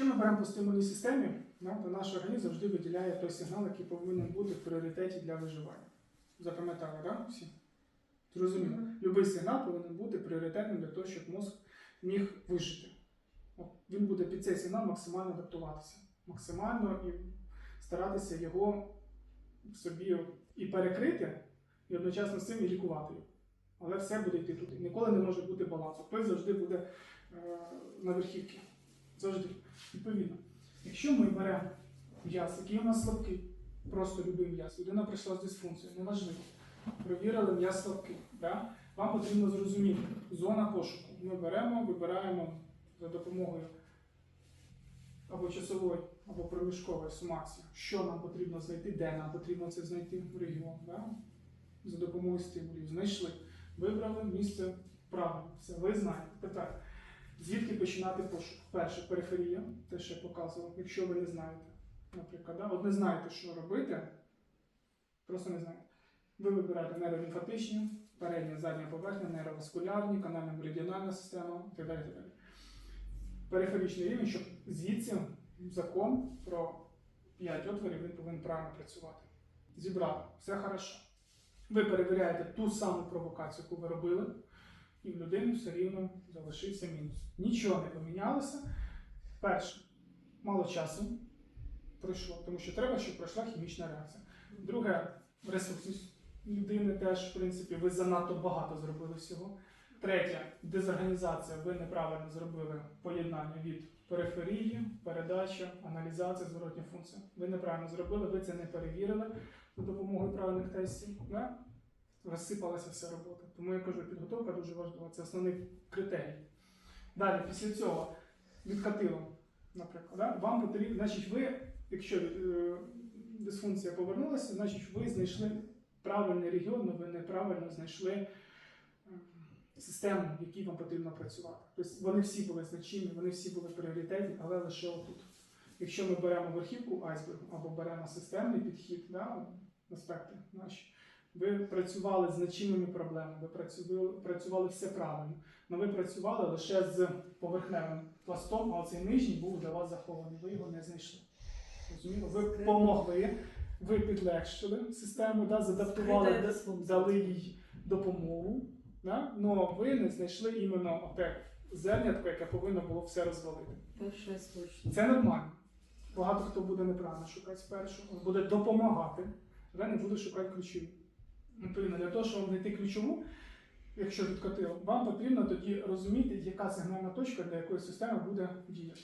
Якщо ми беремо по стимульній системі, то наш організм завжди виділяє той сигнал, який повинен бути в пріоритеті для виживання. Запам'ятали, так? Да? Всі? Зрозуміло. Любий сигнал повинен бути пріоритетним для того, щоб мозк міг вижити. От, він буде під цей сигнал максимально адаптуватися, максимально і старатися його собі і перекрити, і одночасно з цим і лікувати його. Але все буде йти туди. Ніколи не може бути балансу. Хтось завжди буде е, на верхівці. Завжди. Відповідно. Якщо ми беремо м'яз, який у нас слабкий, просто любий м'яз, людина прийшла з дисфункцією, неважливо. Провірили м'яз слабкий. Да? Вам потрібно зрозуміти зона пошуку. Ми беремо, вибираємо за допомогою або часової, або проміжкової сумації, що нам потрібно знайти, де нам потрібно це знайти в регіон. Да? За допомогою стимулів. Знайшли, вибрали місце правильно. Все, ви знаєте. Тепер, звідки починати пошук? Перше, периферія, те, що я показував, якщо ви не знаєте. Наприклад, да? от не знаєте, що робити, просто не знаєте. Ви вибираєте нейролімфатичні, передня, задня поверхня, нейроваскулярні, канальна меридіональна система і так далі. так далі. Периферичний рівень, щоб звідси закон про 5 отворів він повинен правильно працювати. Зібрали, все хорошо. Ви перевіряєте ту саму провокацію, яку ви робили, і в людини все рівно залишився мінус. Нічого не помінялося. Перше, мало часу пройшло, тому що треба, щоб пройшла хімічна реакція. Друге, ресурсність людини теж, в принципі, ви занадто багато зробили всього. Третє, дезорганізація. Ви неправильно зробили поєднання від периферії, передача, аналізація, зворотня функція. Ви неправильно зробили, ви це не перевірили за допомогою правильних тестів. Да? Розсипалася вся робота. Тому я кажу, підготовка дуже важлива. Це основний критерій. Далі, після цього відкатило, наприклад, да? вам потрібно, значить, ви, якщо е, дисфункція повернулася, значить ви знайшли правильний регіон, ви неправильно знайшли е, систему, в якій вам потрібно працювати. Тобто вони всі були значимі, вони всі були пріоритетні, але лише отут. Якщо ми беремо верхівку айсбергу або беремо системний підхід, да, аспекти наші, ви працювали з значимими проблемами, ви працювали, працювали все правильно. але ви працювали лише з поверхневим пластом, а цей нижній був для вас захований. Ви його не знайшли. Розуміло? Ви помогли, ви підлегшили систему, да, задаптували, дали їй допомогу. Да? Но ви не знайшли іменно те зернятко, яке повинно було все розвалити. Це нормально. Багато хто буде неправильно шукати спершу, буде допомагати, але не буде шукати ключові. Відповідно, для того, щоб знайти ключову, якщо відкотило, вам потрібно тоді розуміти, яка сигнальна точка для якої системи буде діяти.